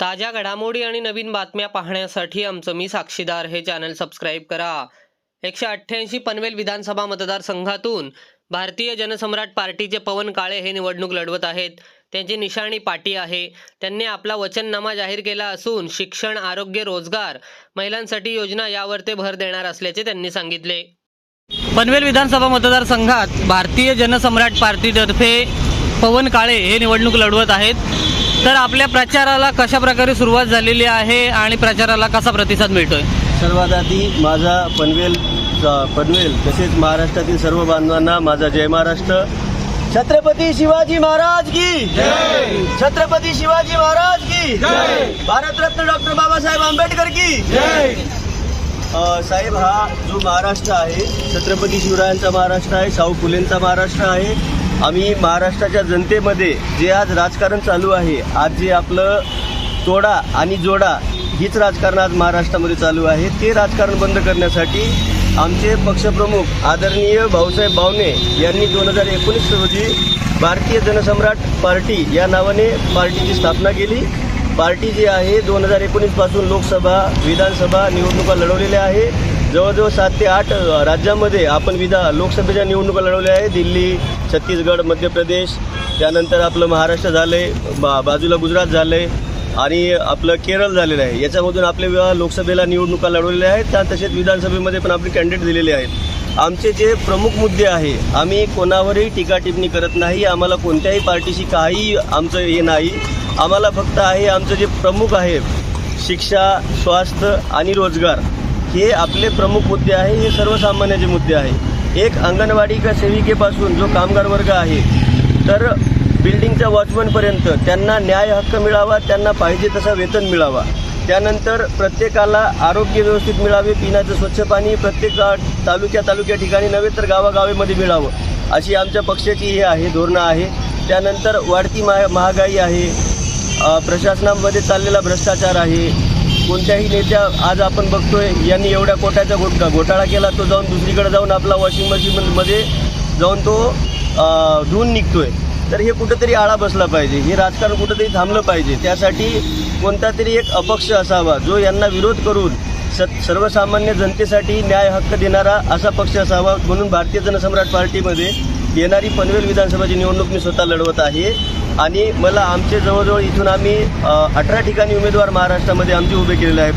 ताज्या घडामोडी आणि नवीन बातम्या पाहण्यासाठी आमचं मी साक्षीदार हे चॅनल सबस्क्राईब करा. एकशे अठ्ठ्याऐंशी पनवेल विधानसभा मतदारसंघातून भारतीय जनसम्राट पार्टीचे पवन काळे हे निवडणूक लढवत आहेत. त्यांची निशाणी पाटी आहे. त्यांनी आपला वचननामा जाहीर केला असून शिक्षण आरोग्य रोजगार महिलांसाठी योजना यावर ते भर देणार असल्याचे त्यांनी सांगितले. पनवेल विधानसभा मतदारसंघात भारतीय जनसम्राट पार्टीतर्फे पवन काळे हे निवडणूक लढवत आहेत. तर आपल्या प्रचाराला कशा प्रकारे सुरुवात झालेली आहे आणि प्रचाराला कसा प्रतिसाद मिळतोय? सर्वात आधी माझा पनवेल पनवेल तसेच महाराष्ट्रातील सर्व बांधवांना माझा जय महाराष्ट्र. छत्रपती शिवाजी महाराज की छत्रपती शिवाजी महाराज की भारतरत्न डॉक्टर बाबासाहेब आंबेडकर की साहेब हा जो महाराष्ट्र आहे छत्रपती शिवरायांचा महाराष्ट्र आहे शाहू फुलेंचा महाराष्ट्र आहे. आम्ही महाराष्ट्राच्या जनतेमध्ये जे आज राजकारण चालू आहे आज जे आपलं तोडा आणि जोडा हीच राजकारण आज महाराष्ट्रामध्ये चालू आहे. ते राजकारण बंद करण्यासाठी आमचे पक्षप्रमुख आदरणीय भाऊसाहेब बावणे यांनी दोन हजार एकोणीस रोजी भारतीय जनसम्राट पार्टी या नावाने पार्टीची स्थापना केली. पार्टी जी आहे दोन हजार एकोणीसपासून लोकसभा विधानसभा निवडणुका लढवलेल्या आहे. जवळजवळ सात ते आठ राज्यामध्ये आपण विधा लोकसभेच्या निवडणुका लढवल्या आहे. दिल्ली छत्तीसगड मध्य प्रदेश त्यानंतर आपलं महाराष्ट्र झालं आहे बा बाजूला गुजरात झालं आहे आणि आपलं केरळ झालेलं आहे. याच्यामधून आपले विवाह लोकसभेला निवडणुका लढवलेल्या आहेत. त्या तसेच विधानसभेमध्ये पण आपले कॅन्डिडेट दिलेले आहेत. आमचे जे प्रमुख मुद्दे आहे आम्ही कोणावरही टीका टिप्पणी करत नाही. आम्हाला कोणत्याही पार्टीशी काही आमचं हे नाही. आम्हाला फक्त आहे आमचं जे प्रमुख आहे शिक्षा स्वास्थ्य आणि रोजगार. हे आपले प्रमुख मुद्दे आहे हे सर्वसामान्याचे मुद्दे आहे. एक अंगणवाडी का सेविकेपासून जो कामगार वर्ग आहे तर बिल्डिंगच्या वॉचमनपर्यंत त्यांना न्याय हक्क मिळावा त्यांना पाहिजे तसा वेतन मिळावा. त्यानंतर प्रत्येकाला आरोग्य व्यवस्थित मिळावे पिण्याचं स्वच्छ पाणी प्रत्येक गा- तालुक्या तालुक्या ठिकाणी नव्हे तर गावागावेमध्ये मिळावं अशी आमच्या पक्षाची हे आहे धोरणं आहे. त्यानंतर वाढती महा महागाई आहे प्रशासनामध्ये चाललेला भ्रष्टाचार आहे. कोणत्याही नेत्या आज आपण बघतोय यांनी एवढ्या कोट्याचा घोटा घोटाळा केला तो जाऊन दुसरीकडे जाऊन आपला वॉशिंग मशीनमध्ये जाऊन तो धुवून निघतोय. तर हे कुठंतरी आळा बसला पाहिजे. हे राजकारण कुठंतरी थांबलं पाहिजे. त्यासाठी कोणता तरी एक अपक्ष असावा जो यांना विरोध करून स सर्वसामान्य जनतेसाठी न्याय हक्क देणारा असा पक्ष असावा म्हणून भारतीय जनसम्राट पार्टीमध्ये येणारी पनवेल विधानसभाची निवडणूक मी स्वतः लढवत आहे. आणि मला आमचे जवळजवळ इथून आम्ही अठरा ठिकाणी उमेदवार महाराष्ट्रामध्ये आमचे उभे केलेले आहे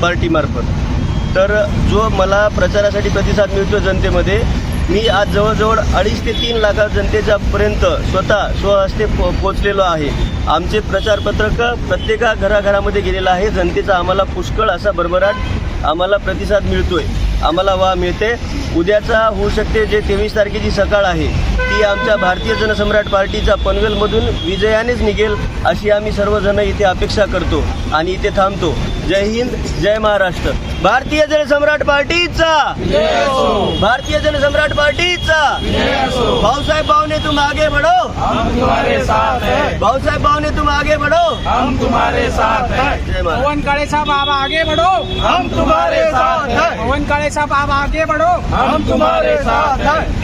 पार्टीमार्फत तर जो मला प्रचारासाठी प्रतिसाद मिळतो जनतेमध्ये मी आज जवळजवळ अडीच ते तीन लाखा जनतेच्यापर्यंत स्वतः स्वहस्ते पो पोचलेलो आहे. आमचे प्रचारपत्रक प्रत्येका घराघरामध्ये गेलेलं आहे. जनतेचा आम्हाला पुष्कळ असा भरभराट आम्हाला प्रतिसाद मिळतोय. आम्हाला वा मिळते. उद्याचा होऊ शकते जे तेवीस तारखेची सकाळ आहे. ती आमच्या भारतीय जनसम्राट पार्टीच्या पनवेलमधून विजयानेच निघेल अशी आम्ही सर्वजण इथे अपेक्षा करतो आणि इथे थांबतो. जय हिंद जय महाराष्ट्र. भारतीय जनसम्राट पार्टीचा! भारतीय जनसम्राट पार्टीचा! भाऊसाहेब बावने तुम आगे बढ़ो! भाऊसाहेब बावने तुम आगे बढ़ो! हम तुम्हारे साथ हैं पवन काळे साहब आप आगे बढ़ो। हम तुम्हारे साथ हैं। पवन काळे साहब आप आगे बढ़ो। हम तुम्हारे साथ हैं।